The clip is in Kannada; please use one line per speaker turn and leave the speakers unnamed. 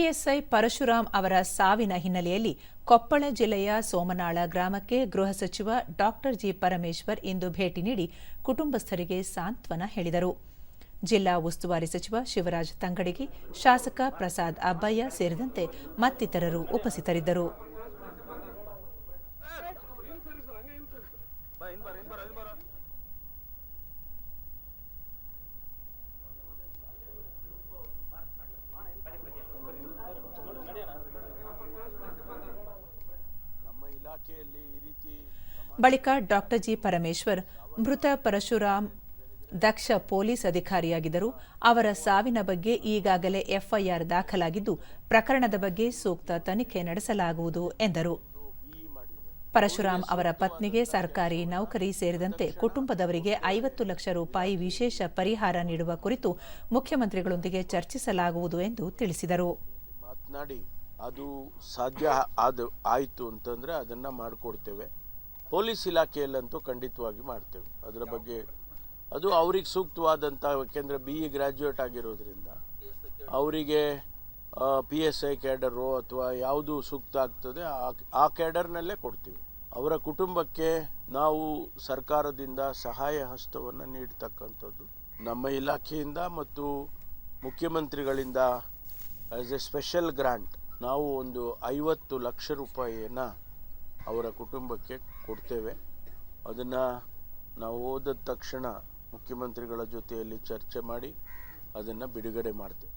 ಪಿಎಸ್ಐ ಪರಶುರಾಮ್ ಅವರ ಸಾವಿನ ಹಿನ್ನೆಲೆಯಲ್ಲಿ ಕೊಪ್ಪಳ ಜಿಲ್ಲೆಯ ಸೋಮನಾಳ ಗ್ರಾಮಕ್ಕೆ ಗೃಹ ಸಚಿವ ಡಾಕ್ಟರ್ ಜಿ ಪರಮೇಶ್ವರ್ ಇಂದು ಭೇಟಿ ನೀಡಿ ಕುಟುಂಬಸ್ಥರಿಗೆ ಸಾಂತ್ವನ ಹೇಳಿದರು ಜಿಲ್ಲಾ ಉಸ್ತುವಾರಿ ಸಚಿವ ಶಿವರಾಜ್ ತಂಗಡಗಿ ಶಾಸಕ ಪ್ರಸಾದ್ ಅಬ್ಬಯ್ಯ ಸೇರಿದಂತೆ ಮತ್ತಿತರರು ಉಪಸ್ಥಿತರಿದ್ದರು ಬಳಿಕ ಡಾಕ್ಟರ್ ಜಿ ಪರಮೇಶ್ವರ್ ಮೃತ ಪರಶುರಾಮ್ ದಕ್ಷ ಪೊಲೀಸ್ ಅಧಿಕಾರಿಯಾಗಿದ್ದರು. ಅವರ ಸಾವಿನ ಬಗ್ಗೆ ಈಗಾಗಲೇ ಎಫ್ಐಆರ್ ದಾಖಲಾಗಿದ್ದು ಪ್ರಕರಣದ ಬಗ್ಗೆ ಸೂಕ್ತ ತನಿಖೆ ನಡೆಸಲಾಗುವುದು ಎಂದರು. ಪರಶುರಾಮ್ ಅವರ ಪತ್ನಿಗೆ ಸರ್ಕಾರಿ ನೌಕರಿ ಸೇರಿದಂತೆ ಕುಟುಂಬದವರಿಗೆ ಐವತ್ತು ಲಕ್ಷ ರೂಪಾಯಿ ವಿಶೇಷ ಪರಿಹಾರ ನೀಡುವ ಕುರಿತು ಮುಖ್ಯಮಂತ್ರಿಗಳೊಂದಿಗೆ ಚರ್ಚಿಸಲಾಗುವುದು ಎಂದು ತಿಳಿಸಿದರು.
ಅದು ಸಾಧ್ಯ ಆದ, ಆಯಿತು ಅಂತಂದರೆ ಅದನ್ನು ಮಾಡಿಕೊಡ್ತೇವೆ. ಪೊಲೀಸ್ ಇಲಾಖೆಯಲ್ಲಂತೂ ಖಂಡಿತವಾಗಿ ಮಾಡ್ತೇವೆ. ಅದರ ಬಗ್ಗೆ ಅದು ಅವ್ರಿಗೆ ಸೂಕ್ತವಾದಂಥ ಯಾಕೆಂದರೆ ಬಿ ಇ ಗ್ರ್ಯಾಜುಯೇಟ್ ಆಗಿರೋದ್ರಿಂದ ಅವರಿಗೆ ಪಿ ಎಸ್ ಐ ಕ್ಯಾಡರು ಅಥವಾ ಯಾವುದು ಸೂಕ್ತ ಆಗ್ತದೆ, ಆ- ಕ್ಯಾಡರ್ನಲ್ಲೇ ಕೊಡ್ತೀವಿ. ಅವರ ಕುಟುಂಬಕ್ಕೆ ನಾವು ಸರ್ಕಾರದಿಂದ ಸಹಾಯ ಹಸ್ತವನ್ನು ನೀಡ್ತಕ್ಕಂಥದ್ದು ನಮ್ಮ ಇಲಾಖೆಯಿಂದ ಮತ್ತು ಮುಖ್ಯಮಂತ್ರಿಗಳಿಂದ ಆ್ಯಸ್ ಎ ಸ್ಪೆಷಲ್ ಗ್ರಾಂಟ್ ನಾವು ಒಂದು ಐವತ್ತು ಲಕ್ಷ ರೂಪಾಯಿಯನ್ನು ಅವರ ಕುಟುಂಬಕ್ಕೆ ಕೊಡ್ತೇವೆ. ಅದನ್ನು ನಾವು ಹೋದ ತಕ್ಷಣ ಮುಖ್ಯಮಂತ್ರಿಗಳ ಜೊತೆಯಲ್ಲಿ ಚರ್ಚೆ ಮಾಡಿ ಅದನ್ನು ಬಿಡುಗಡೆ ಮಾಡ್ತೇವೆ.